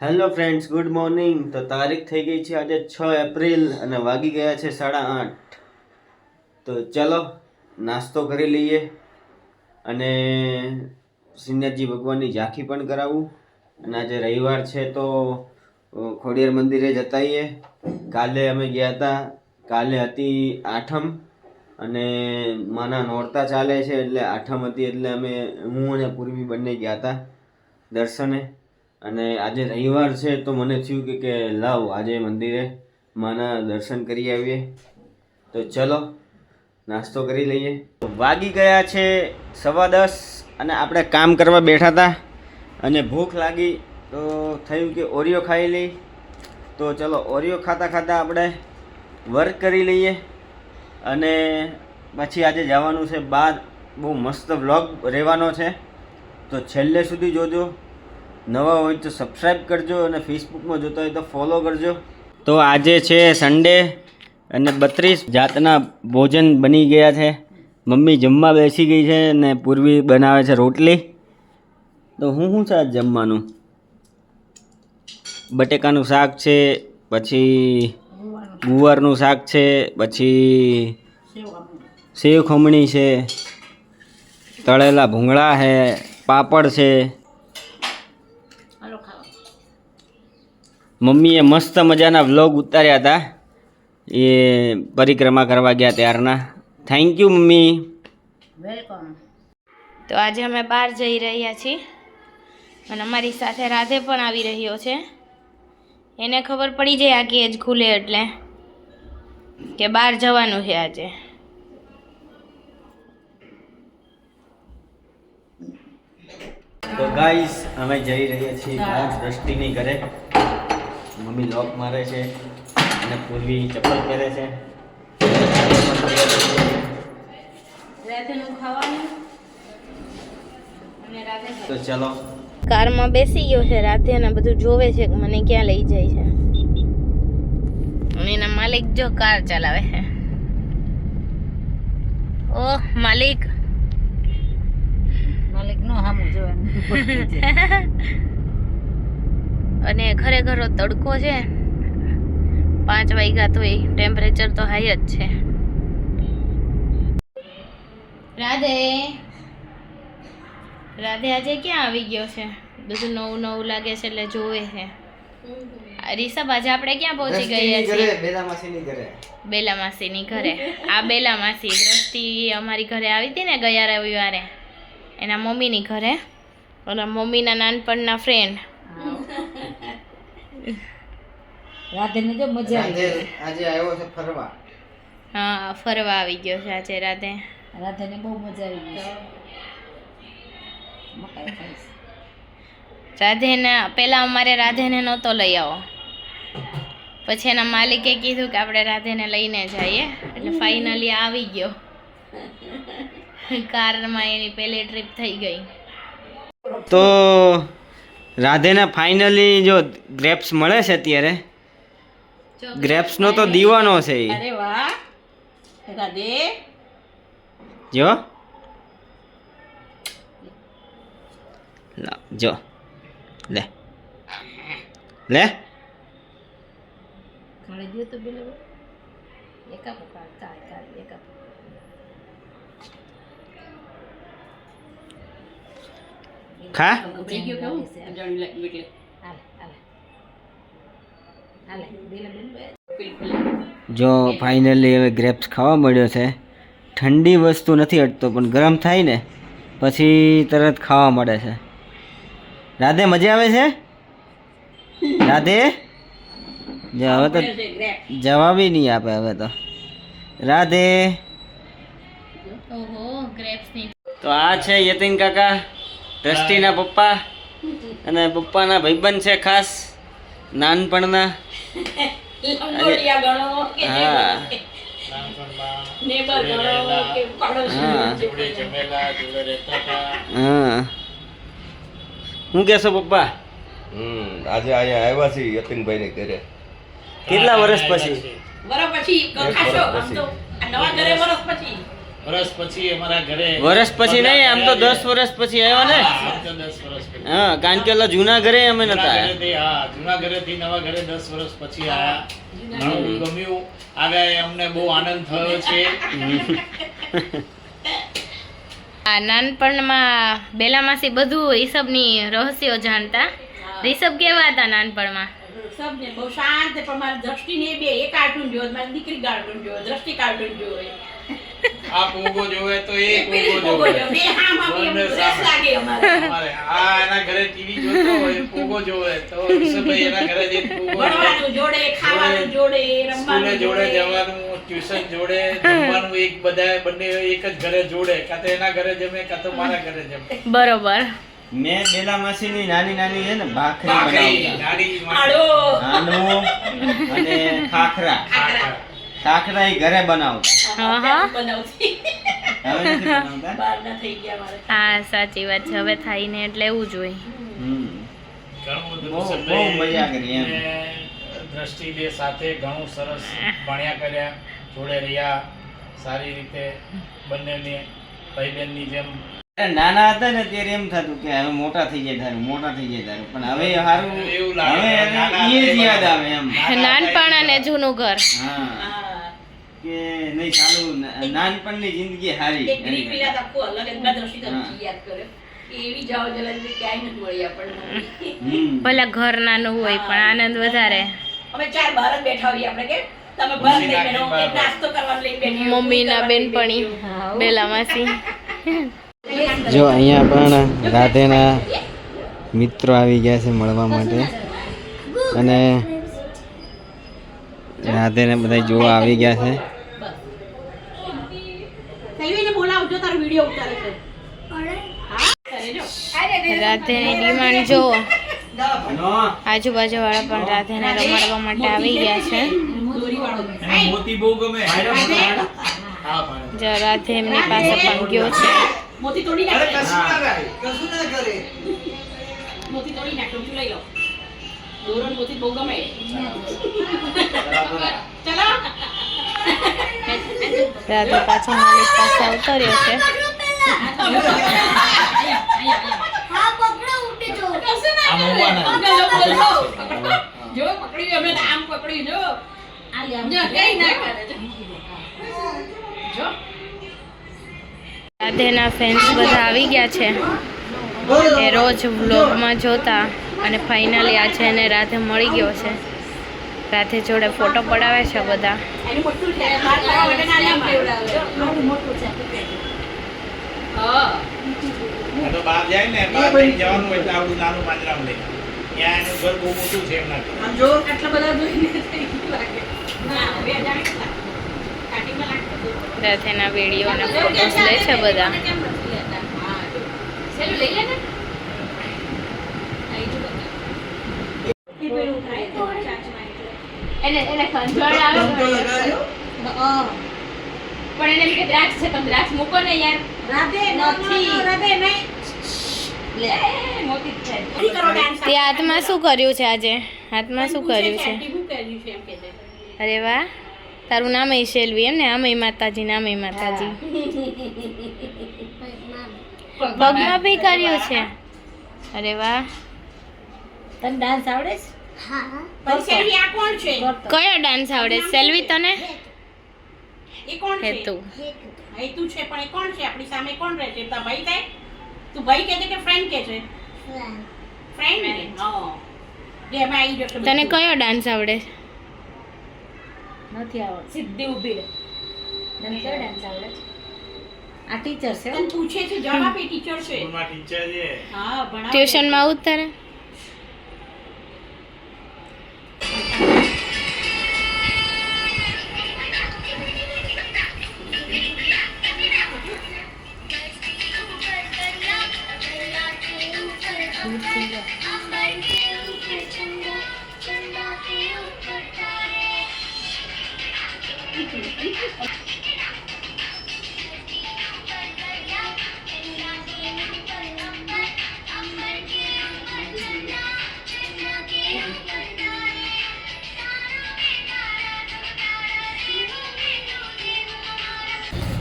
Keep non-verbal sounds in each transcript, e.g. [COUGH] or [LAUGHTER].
Hello friends, good morning. તો તારીખ થઈ ગઈ છે આજે છ એપ્રિલ અને વાગી ગયા છે સાડા આઠ. તો ચલો, નાસ્તો કરી લઈએ અને સિંહજી ભગવાનની ઝાંખી પણ કરાવું. અને આજે રવિવાર છે તો ખોડિયાર મંદિરે જતાઈએ કાલે અમે ગયા હતા, કાલે હતી આઠમ અને માના નોરતા ચાલે છે એટલે આઠમ હતી એટલે અમે, હું અને પૂર્વી બંને ગયા હતા દર્શને. અને આજે રવિવાર છે તો મને થયું કે કે લાવ, આજે મંદિરે માના દર્શન કરી આવીએ. તો ચલો, નાસ્તો કરી લઈએ. વાગી ગયા છે સવા દસ અને આપણે કામ કરવા બેઠા હતા અને ભૂખ લાગી તો થયું કે ઓરિયો ખાઈ લઈ. તો ચલો, ઓરિયો ખાતા ખાતા આપણે વર્ક કરી લઈએ. અને પછી આજે જવાનું છે બહાર બહુ મસ્ત વ્લોગ રહેવાનો છે. તો છેલ્લે સુધી જોજો. નવા હોય તો સબસ્ક્રાઈબ કરજો અને ફેસબુકમાં જોતા હોય તો ફોલો કરજો. તો આજે છે સન્ડે અને બત્રીસ જાતના ભોજન બની ગયા છે. મમ્મી જમવા બેસી ગઈ છે અને પૂર્વી બનાવે છે રોટલી. તો હું શું છે આજ જમવાનું? બટેકાનું શાક છે, પછી ગુવારનું શાક છે, પછી સેવ ખમણી છે, તળેલા ભૂંગળા છે, પાપડ છે મમ્મીએ મસ્ત મજાના વ્લોગ ઉતાર્યા હતા. એ પરિક્રમા કરવા ગયા ત્યારના. Thank you mummy. વેલકમ તો આજે અમે બહાર જઈ રહ્યા છીએ. અને અમારી સાથે રાધે પણ આવી રહ્યો છે. એને ખબર પડી જાય આ કેજ ખુલે એટલે કે બહાર જવાનું છે આજે. તો ગાઈસ અમે જઈ રહ્યા છીએ દ્રષ્ટિની ઘરે. મમ્મી લોક મારે છે અને પૂર્વી ચપ્પલ પહેરે છે. તો ચલો. કારમાં બેસી ગયો છે રાધે અને બધું જોવે છે કે મને ક્યાં લઈ જાય છે. અને એના માલિક જો કાર ચલાવે છે. ઓહ માલિક. માલિક નો સામું જોવાનું [LAUGHS] અને ખરેખર તડકો છે. પાંચ વાગ્યા તો ટેમ્પરેચર તો હાઈ જ છે. રાધે. રાધે આજે ક્યાં આવી ગયો છે? બધું નવું નવું લાગે છે એટલે જોવે છે. રિષભ આજે આપણે ક્યાં પહોંચી ગયા છીએ? બેલા માસીની ઘરે. બેલા માસીની ઘરે. આ બેલા માસી દ્રષ્ટિ અમારી ઘરે આવી હતી ને ગયા રવિવારે. એના મમ્મીની ઘરે. અને મમ્મીના નાનપણના ફ્રેન્ડ રાધે ને જો મજા આવી ગઈ. આજે આવ્યો છે ફરવા. હા ફરવા આવી ગયો છે આજે રાધે. રાધેને બહુ મજા આવી ગઈ મકાઈ ખાઈશ. રાધેને પહેલાં અમારે રાધેને નહોતો લઈ આવો. પછી એના માલિકે કીધું કે આપણે રાધેને લઈને જઈએ. એટલે ફાઇનલી આવી ગયો. [LAUGHS] કારમાં એની પહેલી ટ્રીપ થઈ ગઈ. તો રાધેને ફાઇનલી જો ગ્રેપ્સ મળે છે અત્યારે? ગ્રેપ્સનો તો દીવાનો છે એ. અરે વાહ. રાધે. જો. જો. લે. લે. કાળે તો પેલો એકા કાળ કાઢ એક ખા જો ફાઇનલી હવે ગ્રેપ્સ ખાવા મળ્યો છે. ઠંડી વસ્તુ નથી હટતો પણ ગરમ થાય ને પછી તરત ખાવા મળે છે. રાધે મજા આવે છે? રાધે? જો હવે તો જવાબી નહીં આપે હવે તો. રાધે? તો આ છે યતિન કાકા. દ્રષ્ટિના પપ્પા અને પપ્પાના ભાઈબંધ છે ખાસ નાનપણના. હા. હા. હા. શું કહેશો પપ્પા? હમ આજે અહીંયા આવ્યા છે યતિનભાઈ ને ઘરે. કેટલા વર્ષ પછી? વર્ષ પછી. ઘરે વર્ષ પછી અમારા ઘરે વર્ષ પછી નહીં આમ તો દસ વર્ષ પછી આવ્યા ને? હા, કારણ કે ઓલા જૂના ઘરે અમે નતા. હા જૂના ઘરેથી નવા ઘરે દસ વર્ષ પછી આવ્યા ઘણું ગમ્યું. આવ્યા અમને બહુ આનંદ થયો છે. [LAUGHS] નાનપણમાં બેલામાસી બધું રિષભની રહસ્યો જાણતા. રિષભ કેવા હતા નાનપણમાં? સબને બહુ શાંત પણ મારી દ્રષ્ટિને બે એ કાર્ટૂન જોયો મારી દીકરી કાર્ટૂન જોયો દ્રષ્ટિ કાર્ટૂન જોવે આ પોગો જોવે તો એ પોગો [LAUGHS] જોવે. બે હામાં એમ રસ લાગે અમારે. આ એના ઘરે ટીવી જોતો હોય પોગો જોવે તો સભાઈ એના ઘરે જે પોગો. ભણવાનું જોડે ખાવાનું જોડે રમવાનું જોડે જવાનું ટ્યુશન જોડે જમવાનું એક બધા બંને એક જ ઘરે જોડે. કાં તો એના ઘરે જમે કાં તો મારા ઘરે જમે. બરોબર. મેં બેલા માસીની નાની નાની છે ને ભાખરી ભાખરી, બનાવતા. આડો અને ખાખરા. ખાખરા. ઈ ઘરે બનાવતા. હા, હા. બનાવતી. હવે નથી બનાવતા? બહાર ના થઈ ગયા મારે હા સાચી વાત છે. હવે થાય ને એટલે એવું જ હોય. હમ. ઘણું બધું બહુ- મજા કરી એમ. દ્રષ્ટિ બે સાથે ઘણું સરસ ભણ્યા કર્યા જોડે રહ્યા સારી રીતે બંનેને ભાઈ બહેનની જેમ નાના હતા ને ત્યારે એમ થતું કે હવે મોટા થઈ જાય ધારું મોટા થઈ જાય ધારું પણ હવે સારું એવું લાગે. હવે એ જ યાદ આવે એમ. નાનપણ અને જૂનું ઘર. હા. કે નહીં ચાલુ નાનપણની જિંદગી હારી એક દીકરી આખું અલગ જ દ્રષ્ટિ યાદ કર્યો. એવી જાઓ જલાલી ક્યાંય નથી મળી આપણને. ભલે ઘર નાનું હોય પણ આનંદ વધારે. અમે ચાર બહાર જ બેઠા હોઈએ આપણે કે તમે લઈ બેઠો નાસ્તો બેઠી બેનપણી લઈને માસી જો અહીંયા પણ રાધેના મિત્રો આવી ગયા છે મળવા માટે. અને રાધેને બધા જોવા આવી ગયા છે. વીડિયો ઉતારે છે. હા? રાધેની ડિમાન્ડ જો આજુબાજુ વાળા પણ રાધેને રમાડવા માટે આવી ગયા છે. દોરીવાળો. એને મોતી બહુ ગમે. હા પાડે. જો રાધે એમની પાસે પણ ગયો છે. મોતી તોડી અરે કશું ના થાય, [LAUGHS] કશું ના કરે. મોતી તોડી નાખો તું લઈ લો. દોરો મોતી બહુ ગમે. ચલો. રાધે પાછો માલિક પાસે ઉતર્યો છે. રાધેના ફેન્સ બધા આવી ગયા છે. એ રોજ વ્લોગમાં જોતા અને ફાઇનલી આજે એને રાધે મળી ગયો છે. રાધે જોડે ફોટો પડાવે છે બધા. હા. તો બહાર જાય ને બહાર લઈને જવાનું એટલે આવડું નાનું પાંજરામાં લઈ ત્યાં એનું ઘર બહુ મોટું છે એમના આમ જો આટલા બધા જોઈને થઈ ગયું લાગે? ના હવે જાણે કેટલા સ્ટાર્ટિંગમાં લાગતું હતું. રાધેના વીડિયો અને ફોટોસ લે છે બધા. કેમ નથી લેતા? હા, જો. સેલું લઈ લે ને. અહીં જો બધા. એ પેલું થાય તો ચાચમાં એટલે. એને એને ખંજવાળ આવે. પણ એને કે દ્રાક્ષ છે તમે દ્રાક્ષ મૂકો ને યાર. તે હાથમાં શું કર્યું છે આજે? હાથમાં શું કર્યું છે? અરે વાહ. તારું નામ એ શેલવી એમ ને? આમય માતાજી નામય માતાજી. પગમાં બી કર્યું છે. અરે વાહ. તને ડાન્સ આવડે છે? હા. સેલ્વી આ કોણ છે? કયો ડાન્સ આવડે? સેલ્વી તને? એ કોણ છે? હેતુ. હેતુ છે પણ એ કોણ છે? આપણી સામે કોણ રહે છે? તારા ભાઈ થાય. તું ભાઈ કહે છે કે ફ્રેન્ડ કહે છે? ફ્રેન્ડ હા. જે એમાં આવી જશે તને કયો ડાન્સ આવડે? નથી આવડતો. સીધી ઊભી રહે. તને કયો ડાન્સ આવડે? છે આ ટીચર છે તને પૂછે છે જવાબ એ ટીચર છે. સ્કૂલમાં ટીચર છે. હા ભણાવે. ટ્યુશનમાં આવું જ થઈ તો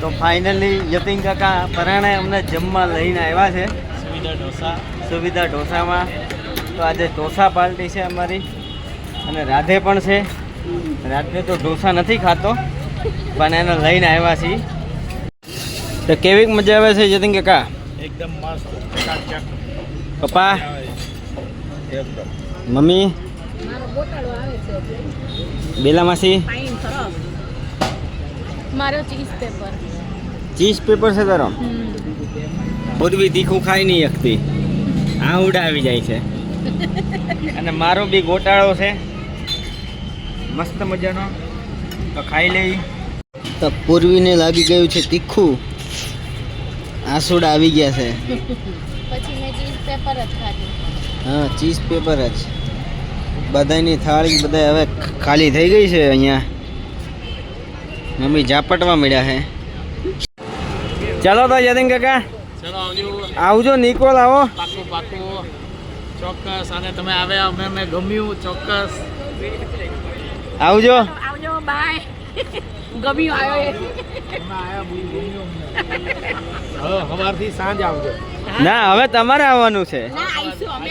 તો ફાઇનલી યતિન કાકા પરાણે અમને જમવા લઈને આવ્યા છે. સુવિધા ઢોસા. સુવિધા ઢોસામાં તો આજે ઢોસા પાર્ટી છે અમારી અને રાધે પણ છે. રાધે તો ઢોસા નથી ખાતો પણ એને લઈને આવ્યા છીએ. તો કેવી મજા આવે છે જતીન કાકા? એકદમ મસ્ત પપ્પા? મમ્મી? બેલા માસી મારો ચીઝ પેપર ચીઝ પેપર છે તારો? પૂર્વી તીખું ખાઈ નહીં શકતી. આ ઉડા આવી જાય છે. અને મારો બી ગોટાળો છે. મસ્ત મજાનો. તો ખાઈ લઈ. તો પૂર્વીને લાગી ગયું છે તીખું. આસુડા આવી ગયા છે. પછી મેં ચીઝ પેપર જ ખાધું. હા ચીઝ પેપર જ. બધાની થાળી બધા હવે ખાલી થઈ ગઈ છે અહીંયા. મમ્મી ઝાપટવા મળ્યા છે. ચાલો તો જતીન કાકા. આવજો. આવજો નિકોલ આવો. પાકું પાકું. ચોક્કસ અને તમે આવ્યા અમે અમને ગમ્યું ચોક્કસ. આવજો. આવજો બાય ગમ્યું આવ્યો સવારથી સાંજ આવજો. ના હવે તમારે આવવાનું છે. અમે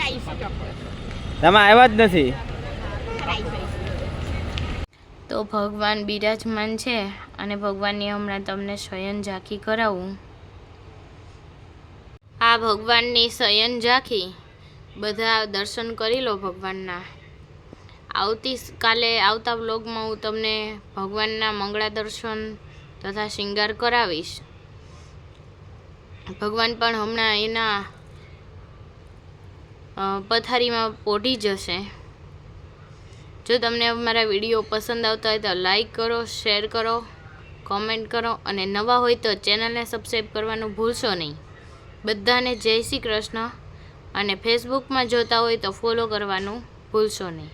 તમે આવ્યા જ નથી. તો ભગવાન બિરાજમાન છે અને ભગવાનની હમણાં તમને શયન ઝાંખી કરાવું. આ ભગવાનની શયન ઝાંખી. બધા દર્શન કરી લો ભગવાનના. આવતી કાલે આવતા વ્લોગમાં હું તમને ભગવાનના મંગળા દર્શન તથા શિંગાર કરાવીશ. ભગવાન પણ હમણાં એના પથારીમાં પોઢી જશે. જો તમને અમારા વીડિયો પસંદ આવતા હોય તો લાઈક કરો, શેર કરો, કોમેન્ટ કરો અને નવા હોય તો ચેનલને સબસ્ક્રાઈબ કરવાનું ભૂલશો નહીં. બધાને જય શ્રી કૃષ્ણ. અને ફેસબુકમાં જોતા હોય તો ફોલો કરવાનું ભૂલશો નહીં.